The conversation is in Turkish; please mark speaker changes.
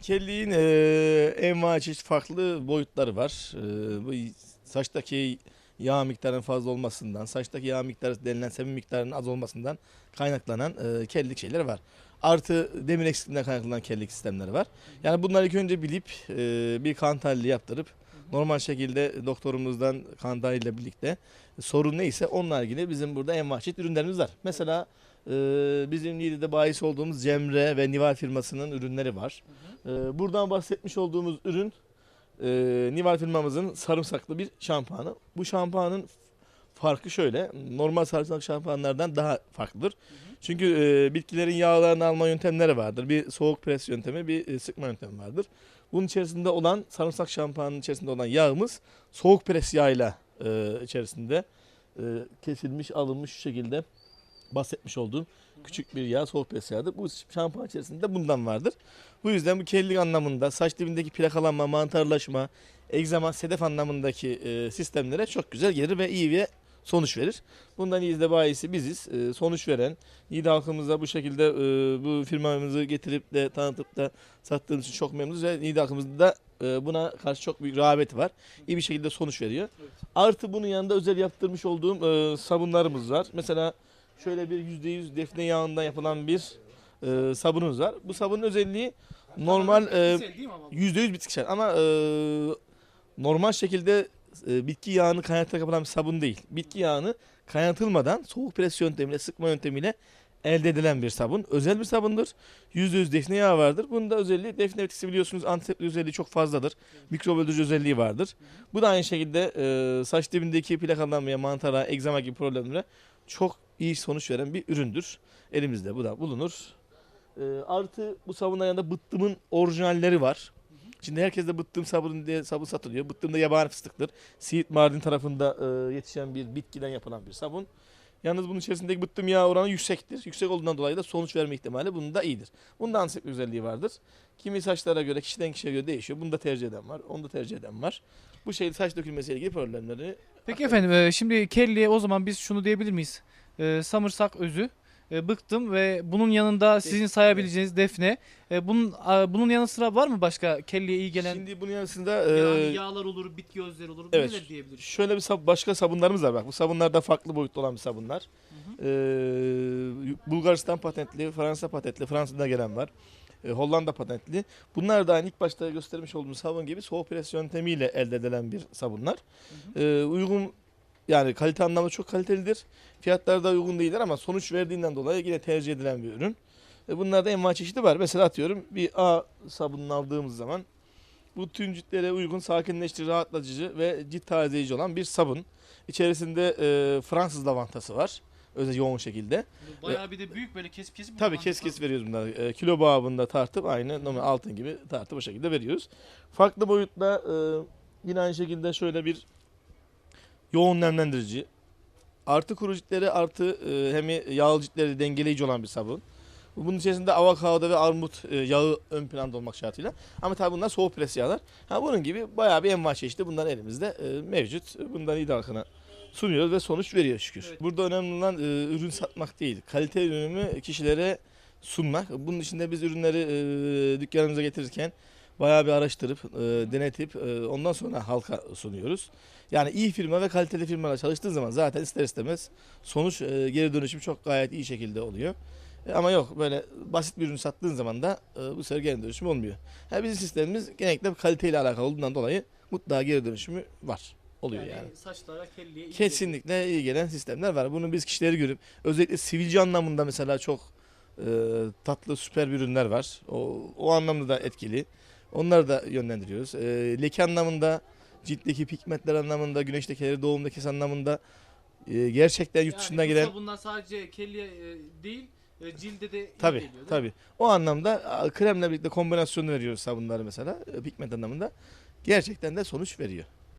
Speaker 1: Kelliğin eee envai çeşit farklı boyutları var. Eee, bu saçtaki yağ miktarının fazla olmasından, saçtaki yağ miktarı denilen semin miktarının az olmasından kaynaklanan eee kellik şeyleri var. Artı demir eksikliğinden kaynaklanan kellik sistemleri var. Yani bunları ilk önce bilip eee, bir kan tahlili yaptırıp normal şekilde doktorumuzdan kan tahliliyle birlikte sorun neyse onunla ilgili bizim burada envai çeşit ürünlerimiz var. Mesela bizim Niğde'de bahis olduğumuz Cemre ve Nival firmasının ürünleri var. Ee, buradan bahsetmiş olduğumuz ürün e, Nival firmamızın sarımsaklı bir şampuanı. Bu şampuanın farkı şöyle. Normal sarımsak şampuanlardan daha farklıdır. Çünkü e, bitkilerin yağlarını alma yöntemleri vardır. Bir soğuk pres yöntemi, bir e, sıkma yöntemi vardır. Bunun içerisinde olan sarımsak şampuanının içerisinde olan yağımız soğuk pres yağıyla e, içerisinde e, kesilmiş, alınmış şu şekilde bahsetmiş olduğum küçük bir yağ soğuk pres yağıdır. Bu şampuan içerisinde bundan vardır. Bu yüzden bu kellik anlamında saç dibindeki plakalanma, mantarlaşma, egzama, sedef anlamındaki e, sistemlere çok güzel gelir ve iyi bir sonuç verir. Bundan iyi de bayisi biziz. E, sonuç veren, iyi de halkımıza bu şekilde e, bu firmamızı getirip de tanıtıp da sattığımız için çok memnunuz ve iyi de halkımızda da e, buna karşı çok büyük rağbeti var. İyi bir şekilde sonuç veriyor. Artı bunun yanında özel yaptırmış olduğum e, sabunlarımız var. Mesela şöyle bir %100 defne yağından yapılan bir e, sabunumuz var. Bu sabunun özelliği normal e,
Speaker 2: Bitkisel değil mi ama bu?
Speaker 1: %100 bitkisel ama e, normal şekilde e, bitki yağını kaynatarak yapılan bir sabun değil. Bitki yağını kaynatılmadan soğuk pres yöntemiyle, sıkma yöntemiyle elde edilen bir sabun. Özel bir sabundur. %100 defne yağı vardır. Bunun da özelliği defne bitkisi biliyorsunuz antiseptik özelliği çok fazladır. Mikrop öldürücü özelliği vardır. Bu da aynı şekilde e, saç dibindeki plakalanmaya, mantara, egzama gibi problemlere çok iyi sonuç veren bir üründür. Elimizde bu da bulunur. E, artı bu sabunların yanında bıttımın orijinalleri var. Şimdi herkes de bıttım sabun diye sabun satılıyor. Bıttım da yabani fıstıktır. Siirt Mardin tarafında e, yetişen bir bitkiden yapılan bir sabun. Yalnız bunun içerisindeki bıttım yağ oranı yüksektir. Yüksek olduğundan dolayı da sonuç verme ihtimali bunun da iyidir. Bunun da antiseptik özelliği vardır. Kimi saçlara göre, kişiden kişiye göre değişiyor. Bunu da tercih eden var, onu da tercih eden var. Bu şekilde saç dökülmesiyle ilgili problemleri
Speaker 2: Peki efendim e, şimdi kelliye o zaman biz şunu diyebilir miyiz? E, samırsak özü, e, bıktım ve bunun yanında sizin
Speaker 1: Defne.
Speaker 2: sayabileceğiniz defne. E, bunun a, bunun yanı sıra var mı başka kelliye iyi gelen
Speaker 1: Şimdi bunun yanısında
Speaker 2: yani
Speaker 1: e,
Speaker 2: yağlar olur, bitki özleri olur.
Speaker 1: evet.
Speaker 2: Neler diyebiliriz?
Speaker 1: Şöyle bir sab- başka sabunlarımız var bak. Bu sabunlar da farklı boyutta olan bir sabunlar. Ee, Bulgaristan patentli, Fransa patentli, Fransa'dan gelen var. Ee, Hollanda patentli. Bunlar da aynı ilk başta göstermiş olduğumuz sabun gibi soğuk pres yöntemiyle elde edilen bir sabunlar. Ee, uygun yani kalite anlamda çok kalitelidir. Fiyatları da uygun değiller ama sonuç verdiğinden dolayı yine tercih edilen bir ürün. E, bunlarda envai çeşidi var. Mesela atıyorum bir A sabununu aldığımız zaman bu tüm ciltlere uygun, sakinleştirici, rahatlatıcı ve cilt tazeleyici olan bir sabun. İçerisinde e, Fransız lavantası var. Özel yoğun şekilde.
Speaker 2: Bayağı bir de büyük böyle kesip kesip
Speaker 1: Tabii kes kes veriyoruz bunları. E, kilo babında tartıp aynı normal altın gibi tartıp o şekilde veriyoruz. Farklı boyutta e, yine aynı şekilde şöyle bir yoğun nemlendirici. Artı kuru ciltleri artı e, hem yağlı ciltleri dengeleyici olan bir sabun. Bunun içerisinde avokado ve armut e, yağı ön planda olmak şartıyla. Ama tabii bunlar soğuk pres yağlar. Ha, bunun gibi bayağı bir envai çeşitli bunlar elimizde e, mevcut. Bundan iyi halkına sunuyoruz ve sonuç veriyor şükür.
Speaker 2: Evet.
Speaker 1: Burada önemli olan e, ürün satmak değil. Kalite ürünü kişilere sunmak. Bunun içinde biz ürünleri e, dükkanımıza getirirken bayağı bir araştırıp, e, denetip e, ondan sonra halka sunuyoruz. Yani iyi firma ve kaliteli firmalar çalıştığı zaman zaten ister istemez sonuç e, geri dönüşüm çok gayet iyi şekilde oluyor. E, ama yok böyle basit bir ürün sattığın zaman da e, bu sefer geri dönüşüm olmuyor. Ha, bizim sistemimiz genellikle kaliteyle alakalı olduğundan dolayı mutlaka geri dönüşümü var. Oluyor yani.
Speaker 2: saçlara kelliye iyi
Speaker 1: Kesinlikle iyi gelen sistemler var. Bunu biz kişileri görüp özellikle sivilce anlamında mesela çok e, tatlı süper bir ürünler var. O, o anlamda da etkili. Onları da yönlendiriyoruz. E, leke anlamında, ciltteki pigmentler anlamında, güneş lekeleri, doğum lekesi anlamında e, gerçekten yurt dışından gelen
Speaker 2: Bunlar sadece kelliye e, değil, e, cilde de iyi
Speaker 1: Tabii
Speaker 2: geliyor, değil mi?
Speaker 1: tabii. O anlamda a, kremle birlikte kombinasyonu veriyoruz sabunları mesela e, pigment anlamında. Gerçekten de sonuç veriyor.